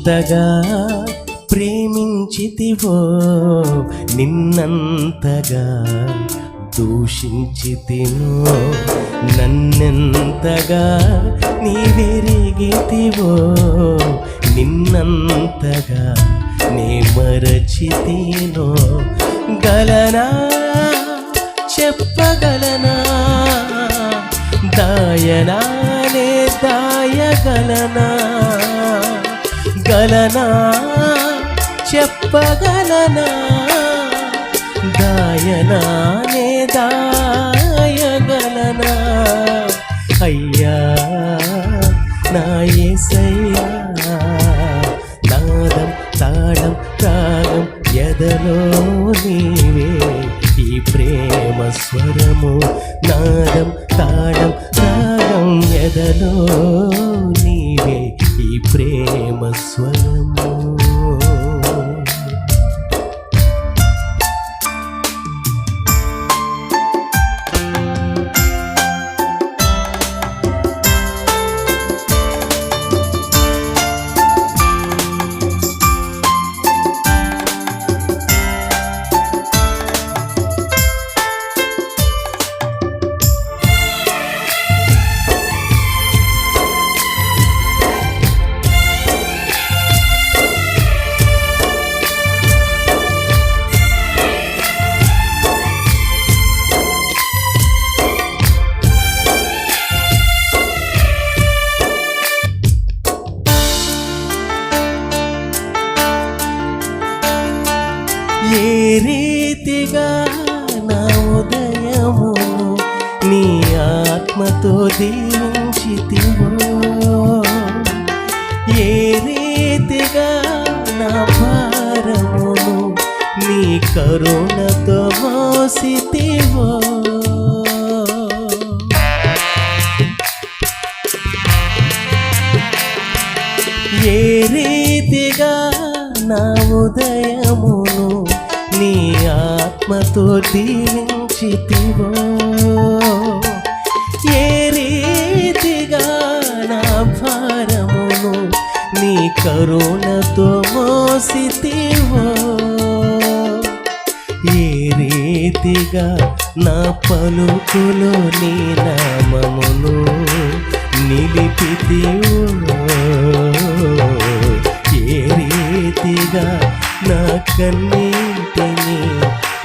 ఎంతగా ప్రేమించితివో నిన్నంతగా దూషించితినో నన్నెంతగా నీ వెరిగితివో నిన్నంతగా నే మరచితినో గలనా? చెప్పగలనా? దాయనా? నే దాయగలనా? చెప్పగలనా? చెప్పగలనా దాయనానే దాయగలనా? అయ్యా నా ఏసయ్యా నాదం తాళం రాగం ఎదలో నీవే. ఈ ప్రేమ స్వరము నాదం తాళం రాగం ఎదలో దీవించితివో ఏ రీతిగా నా భారమును నీ కరుణతో మోసితివో. ఏ రీతిగా నా ఉదయమును నీ ఆత్మతో దీవించితివో. ఏ కరుణతో మోసితివో? ఏ రీతిగా నా పలుకులో నీ నామమును నిలిపితివో? ఏ రీతిగా నా కన్నీటిని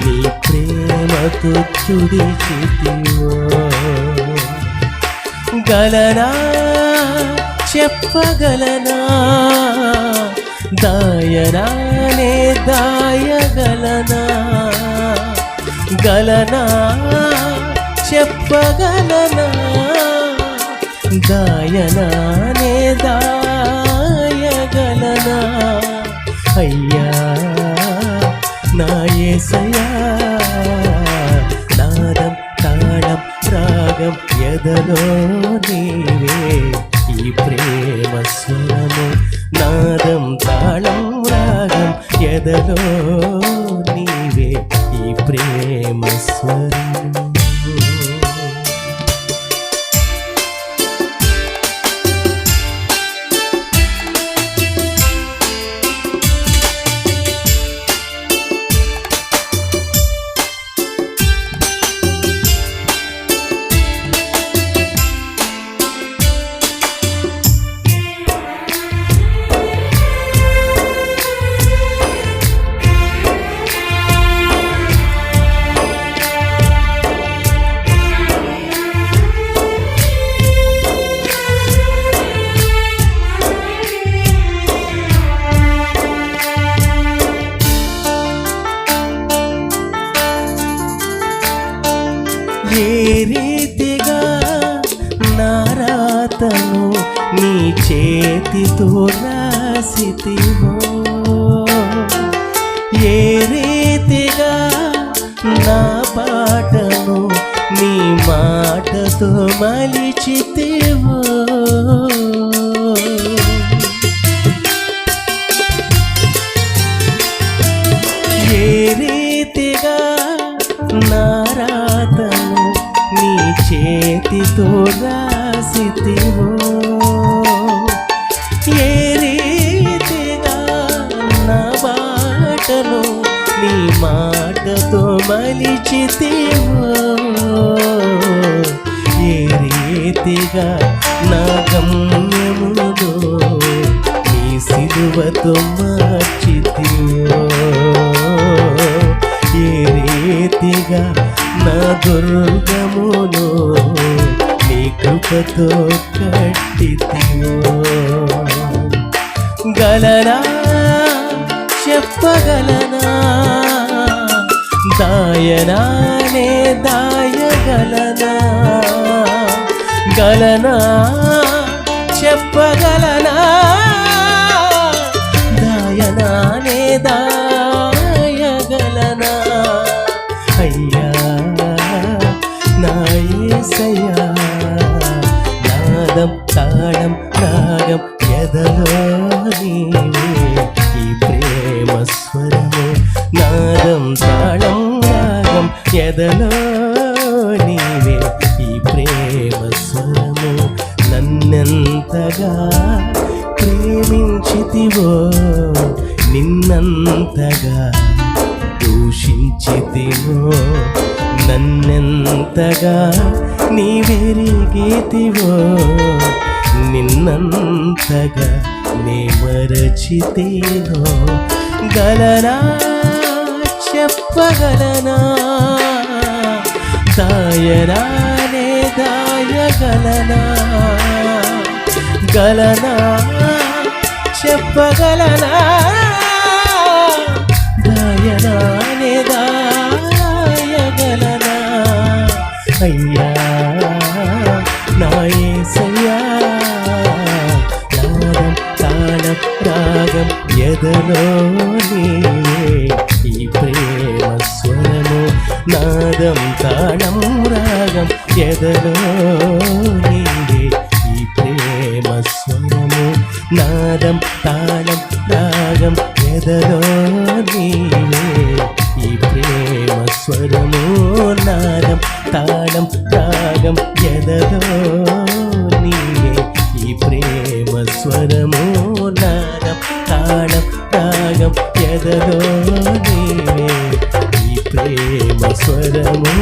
నీ ప్రేమతో చుడిచితివో గలనా చెప్పగలనా? దాయనానే దాయగలనా? గలనా? చెప్పగలనా? దాయనానే దాయగలనా? అయ్యా నా ఏసయా నాదం తాళం రాగం ఎదలో నీవే ఈ ప్రేమ స్వరము నాదం తాళం రాగం ఎదలో నీవే ఈ ప్రేమ స్వరము. ఏ రీతిగా నారాతను నీ చేతితో రాసితివో? ఏ రీతిగా నా పాటను నీ మాటతో మలిచితివో? చేతితో రాసితివో. ఏ రీతిగా నీ మాటతో మలిచితివో. ఏ రీతిగా నా గమ్యమును నీ సిలువతో మార్చితివో. ఏ రీతిగా నా దుర్గమును నీ కృపతో కట్టితివో గలనా? చెప్పగలనా? దాయనానే దాయగలనా? గలనా? చెప్పగలనా? దాయనానే దా యేసయ్యా నాదం తాళం రాగం ఎదలో నీవే. ఈ ప్రేమ స్వరము నాదం తాళం రాగం ఎదలో నీవే. ఈ ప్రేమ స్వరము నన్నెంతగా ప్రేమించితివో నిన్నంతగా దూషించితివో. నన్నెంతగా నీవెరిగితివో? నిన్నంతగా నే మరచితేనో? గలనా? చెప్పగలనా? దాయరానే దాయగలనా? గలనా? చెప్పగలనా? దాయనానే దాయగలనా? అయ్యా రాగం ఎదలో నీవే ఈ ప్రేమ స్వరము నాదం తాళం రాగం ఎదలో నీవే ఈ ప్రేమ స్వరము నాదం తాళం రాగం ఎదలో నీవే ఈ ప్రేమ స్వరము నాదం తాళం రాగం ఎదలో నీవే ఈ ప్రేమ స్వరము నాదం తాళం రాగం నీవే ఈ ప్రేమ స్వరము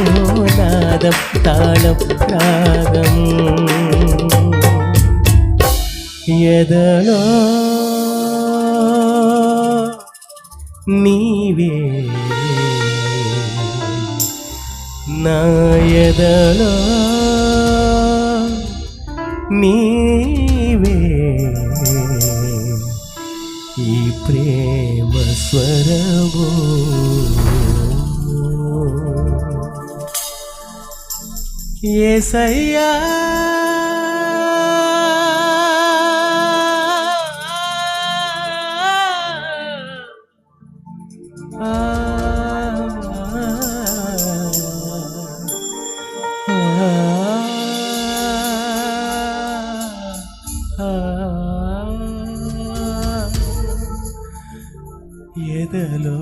నాదం తాళం రాగం. ఎదలో నీవే నా ఎదలో నీవే. ఈ ప్రేమ స్వరము. ఏసయ్యా. ఎదలో